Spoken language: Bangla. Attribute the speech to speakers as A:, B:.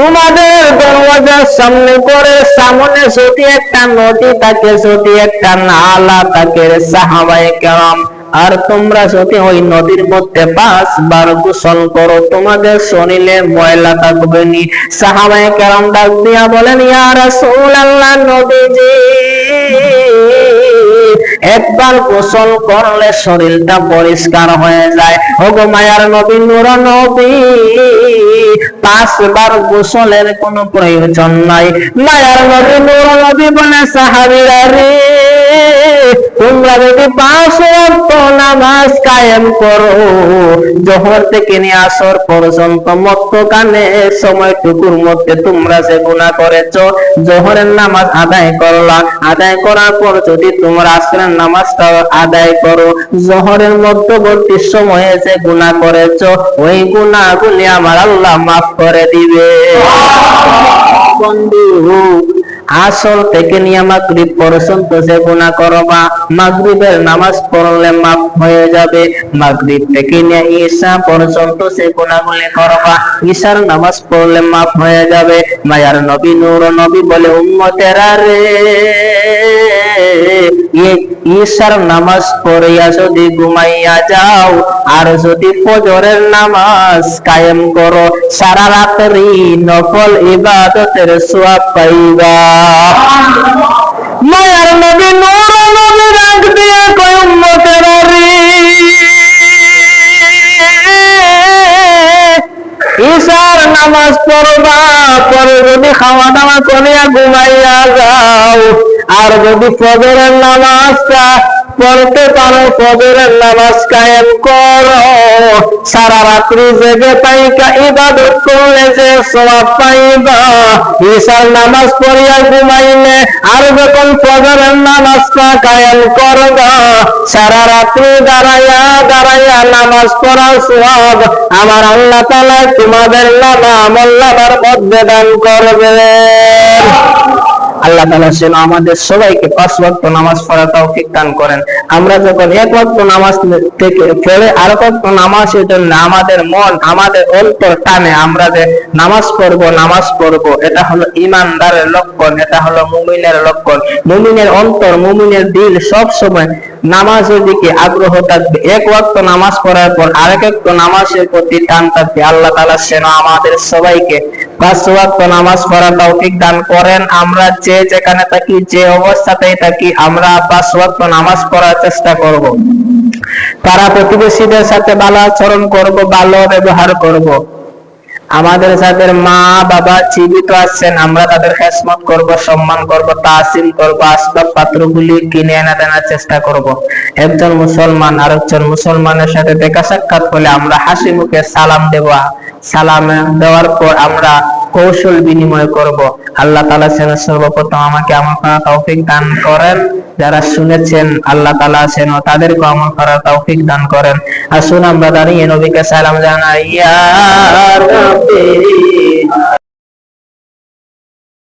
A: আপনার সামনে করে সামনে ছোটি একটা নদী থাকে ছোটি একটা নালা থাকে সাহাবায়ে কেরাম। আর তোমরা যদি ওই নদীর মধ্যে পাঁচ বার গোসল করো, তোমাদের শরীরে ময়লা থাকবে নি। সাহাবায়ে কেরাম ডাক দিয়া বলেন, ইয়া রাসূলুল্লাহ নবীজি। একবার গোসল করলে শরীরটা পরিষ্কার হয়ে যায়। ওগো মায়ার নবী, নূর নবী, পাঁচবার গোসলের কোনো প্রয়োজন নাই। মায়ার নবী, নূর নবী বলে, সাহাবীরা রে তোমরা যদি পাঁচ ওয়াক্ত নামাজ কায়েম করো, জোহর থেকে নিয়ে আসর পর্যন্ত মধ্যখানে সময়টুকুর মধ্যে তোমরা যে গুনাহ করেছ, জোহরের নামাজ আদায় করলা। আদায় করার পর যদি তোমরা আসরের নামাজটা আদায় করো, জোহরের মধ্যবর্তী সময়ে যে গুনাহ করেছ, ওই গুনাহগুলি আমার আল্লাহ মাফ করে দিবে। বন্ধু আসল থেকে নিয়ে মাগরিব পর্যন্ত যে গুণা করবা, মাগরিবের নামাজ পড়লে মাফ হয়ে যাবে। মাগরিব থেকে নিয়ে ঈশা পর্যন্ত যে গুনাহগুলি করবা, ঈশার নামাজ পড়লে মাফ হয়ে যাবে। মায়ার নবী নূর নবী বলে, উম্মতেরা রে। ঈশার নামাজ পড়িয়া যদি ঘুমাইয়া যাও, আর যদি ফজরের নামাজ কায়েম করো, সারা রাত্রি নফল ইবাদতের সোয়াব পাইবা। মায়ার নবী ঈশার নামাজ পড়বা পরে যদি খাওয়া দাওয়া করিয়া ঘুমাইয়া যাও আর যদি ফজরের নামাজটা পড়তে পারো ফজরের নামাজ কায়েম করো। সারা রাত্রি জেগে পাইকা ইবাদত করলে যে সওয়াব পাইবা। ঈশার নামাজ পড়িয়া ঘুমাইলে আর যখন ফজরের নামাজটা কায়েম করবা, সারা রাত্রি দাঁড়াইয়া দাঁড়াইয়া নামাজ পড়ার সওয়াব আমার আল্লাহ তাআলা তোমাদের নামা আমল্লামার মধ্যে দান করবে। আল্লাহ তাআলা যেন আমাদের সবাইকে পাঁচ ওয়াক্ত নামাজ পড়া তৌফিক দান করেন। আমরা যখন এক ওয়াক্ত নামাজ থেকে ফেলে আর ওয়াক্ত নামাজের জন্য আমাদের মন, আমাদের অন্তর টানে, আমরা যে নামাজ পড়ব নামাজ পড়ব, এটা হলো ইমানদারের লক্ষণ, এটা হলো মুমিনের লক্ষণ। মুমিনের অন্তর, মুমিনের দিল সব সময় নামাজের দিকে আগ্রহ থাকবে। এক ওয়াক্ত নামাজ পড়ার পর আরেক ওয়াক্ত নামাজের প্রতি টান থাকবে। আল্লাহ তাআলা যেন আমাদের সবাইকে পাঁচ ওয়াক্ত নামাজ পড়া তৌফিক দান করেন। আমরা যে যেখানে থাকি, যে অবস্থাতেই থাকি, আমরা পাঁচ ওয়াক্ত নামাজ পড়ার চেষ্টা করব। তারা প্রতিবেশীদের সাথে ভালো আচরণ করব ভালো ব্যবহার করব। আমাদের যাদের মা, বাবা জীবিত আছেন, আমরা তাদের খেসমত করব, সম্মান করব, তাসিম করব পাত্রগুলি কিনে এনে দেওয়ার চেষ্টা করব। একজন মুসলমান আরেকজন মুসলমানের সাথে দেখা সাক্ষাৎ হলে আমরা হাসি মুখে সালাম দেব। সালাম দেওয়ার পর আমরা কৌশল বিনিময় করব। আল্লাহ তালা যেন সর্বপ্রথম আমাকে আমল করা তৌফিক দান করেন। যারা শুনেছেন, আল্লাহ তাআলা ও তাদেরকে আমল করা তৌফিক দান করেন। আর আসুন আমরা দাঁড়িয়ে নবীকে সালাম জানাই